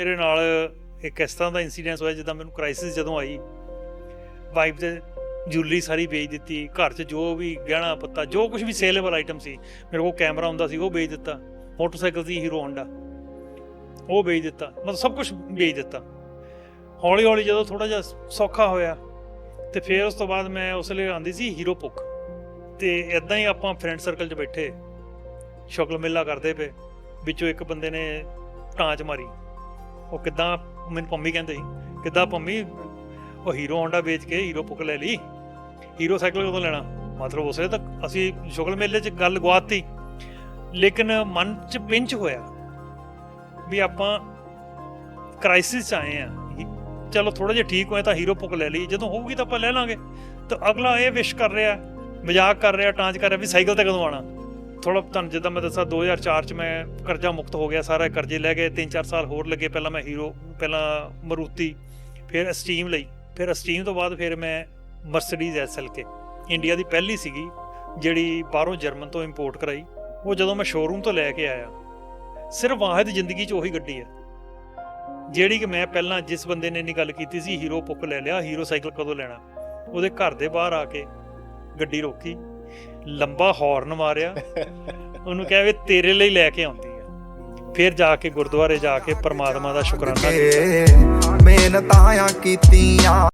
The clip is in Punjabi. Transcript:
ਮੇਰੇ ਨਾਲ ਇੱਕ ਇਸ ਤਰ੍ਹਾਂ ਦਾ ਇਨਸੀਡੈਂਸ ਹੋਇਆ ਜਿੱਦਾਂ ਮੈਨੂੰ ਕ੍ਰਾਈਸਿਸ ਜਦੋਂ ਆਈ। ਵਾਈਫ ਦੇ ਜੁਐਲਰੀ ਸਾਰੀ ਵੇਚ ਦਿੱਤੀ, ਘਰ 'ਚ ਜੋ ਵੀ ਗਹਿਣਾ ਪੱਤਾ, ਜੋ ਕੁਝ ਵੀ ਸੇਲੇਬਲ ਆਈਟਮ ਸੀ, ਮੇਰੇ ਕੋਲ ਕੈਮਰਾ ਹੁੰਦਾ ਸੀ, ਉਹ ਵੇਚ ਦਿੱਤਾ। ਮੋਟਰਸਾਈਕਲ ਸੀ ਹੀਰੋ ਹੋਂਡਾ ਉਹ ਵੇਚ ਦਿੱਤਾ। ਮਤਲਬ ਸਭ ਕੁਝ ਵੇਚ ਦਿੱਤਾ। ਹੌਲੀ ਹੌਲੀ ਜਦੋਂ ਥੋੜਾ ਜਿਹਾ ਸੌਖਾ ਹੋਇਆ, ਤੇ ਫਿਰ ਉਸ ਤੋਂ ਬਾਅਦ ਮੈਂ ਉਸ ਲਈ ਆਂਦੀ ਸੀ ਹੀਰੋ ਪੁੱਕ ਤੇ ਇਦਾਂ ਹੀ ਆਪਾਂ ਫਰੈਂਡ ਸਰਕਲ 'ਚ ਬੈਠੇ ਸ਼ਕਲ ਮੇਲਾ ਕਰਦੇ ਪਏ, ਵਿੱਚੋਂ ਇੱਕ ਬੰਦੇ ਨੇ ਟਾਂਚ ਮਾਰੀ। ਉਹ ਕਿੱਦਾਂ ਮੈਨੂੰ ਪੰਮੀ ਕਹਿੰਦੇ ਸੀ, ਕਿੱਦਾਂ ਪੰਮੀ, ਉਹ ਹੀਰੋ ਹੋਂਡਾ ਵੇਚ ਕੇ ਹੀਰੋ ਪੁੱਕ ਲੈ ਲਈ, ਹੀਰੋ ਸਾਈਕਲ ਕਦੋਂ ਲੈਣਾ? ਮਤਲਬ ਉਸੇ ਤੱਕ ਅਸੀਂ ਸ਼ੁਕਲ ਮੇਲੇ 'ਚ ਗੱਲ ਗਵਾਤੀ ਲੇਕਿਨ ਮਨ 'ਚ ਪਿੰਚ ਹੋਇਆ ਵੀ ਆਪਾਂ ਕ੍ਰਾਈਸਿਸ 'ਚ ਆਏ ਆ ਚਲੋ ਥੋੜਾ ਜਿਹਾ ਠੀਕ ਹੋਏ ਤਾਂ ਹੀਰੋ ਪੁੱਕ ਲੈ ਲਈ, ਜਦੋਂ ਹੋਊਗੀ ਤਾਂ ਆਪਾਂ ਲੈ ਲਾਂਗੇ। ਤਾਂ ਅਗਲਾ ਇਹ ਵਿਸ਼ ਕਰ ਰਿਹਾ, ਮਜ਼ਾਕ ਕਰ ਰਿਹਾ, ਟਾਂਚ ਕਰ ਰਿਹਾ ਵੀ ਸਾਈਕਲ ਤੇ ਕਦੋਂ ਆਣਾ ਥੋੜਾ ਤੁਹਾਨੂੰ ਜਿੱਦਾਂ ਮੈਂ ਦੱਸਾਂ 2004 ਚ ਮੈਂ ਕਰਜ਼ਾ ਮੁਕਤ ਹੋ ਗਿਆ, ਸਾਰਾ ਕਰਜ਼ੇ ਲੈ ਗਏ 3-4 ਸਾਲ ਹੋਰ ਲੱਗੇ, ਪਹਿਲਾਂ ਮੈਂ ਹੀਰੋ, ਪਹਿਲਾਂ ਮਰੂਤੀ, ਫਿਰ ਅਸਟੀਮ ਲਈ। ਫਿਰ ਅਸਟੀਮ ਤੋਂ ਬਾਅਦ ਫਿਰ ਮੈਂ ਮਰਸੀਡੀਜ਼ ਐਸਐਲਕੇ ਇੰਡੀਆ ਦੀ ਪਹਿਲੀ ਸੀਗੀ, ਜਿਹੜੀ ਬਾਹਰੋਂ ਜਰਮਨ ਤੋਂ ਇੰਪੋਰਟ ਕਰਾਈ। ਉਹ ਜਦੋਂ ਮੈਂ ਸ਼ੋਰੂਮ ਤੋਂ ਲੈ ਕੇ ਆਇਆ, ਸਿਰਫ ਵਾਹਿਦ ਜ਼ਿੰਦਗੀ 'ਚ ਉਹੀ ਗੱਡੀ ਹੈ। ਜਿਹੜੀ ਕਿ ਮੈਂ ਪਹਿਲਾਂ ਜਿਸ ਬੰਦੇ ਨੇ ਨਹੀਂ ਗੱਲ ਕੀਤੀ ਸੀ, ਹੀਰੋ ਪੁੱਕ ਲੈ ਲਿਆ, ਹੀਰੋ ਸਾਈਕਲ ਕਦੋਂ ਲੈਣਾ? ਉਹਦੇ ਘਰ ਦੇ ਬਾਹਰ ਆ ਕੇ ਗੱਡੀ ਰੋਕੀ। ਲੰਬਾ ਹਾਰਨ ਮਾਰਿਆ। ਉਹਨੂੰ ਕਿਹਾ ਵੀ ਤੇਰੇ ਲਈ ਲੈ ਕੇ ਆਉਂਦੀ ਆ। ਫਿਰ ਜਾ ਕੇ ਗੁਰਦੁਆਰੇ ਜਾ ਕੇ ਪਰਮਾਤਮਾ ਦਾ ਸ਼ੁਕਰਾਨਾ ਕੀਤਾ। ਮਿਹਨਤਾਂ ਕੀਤੀਆਂ।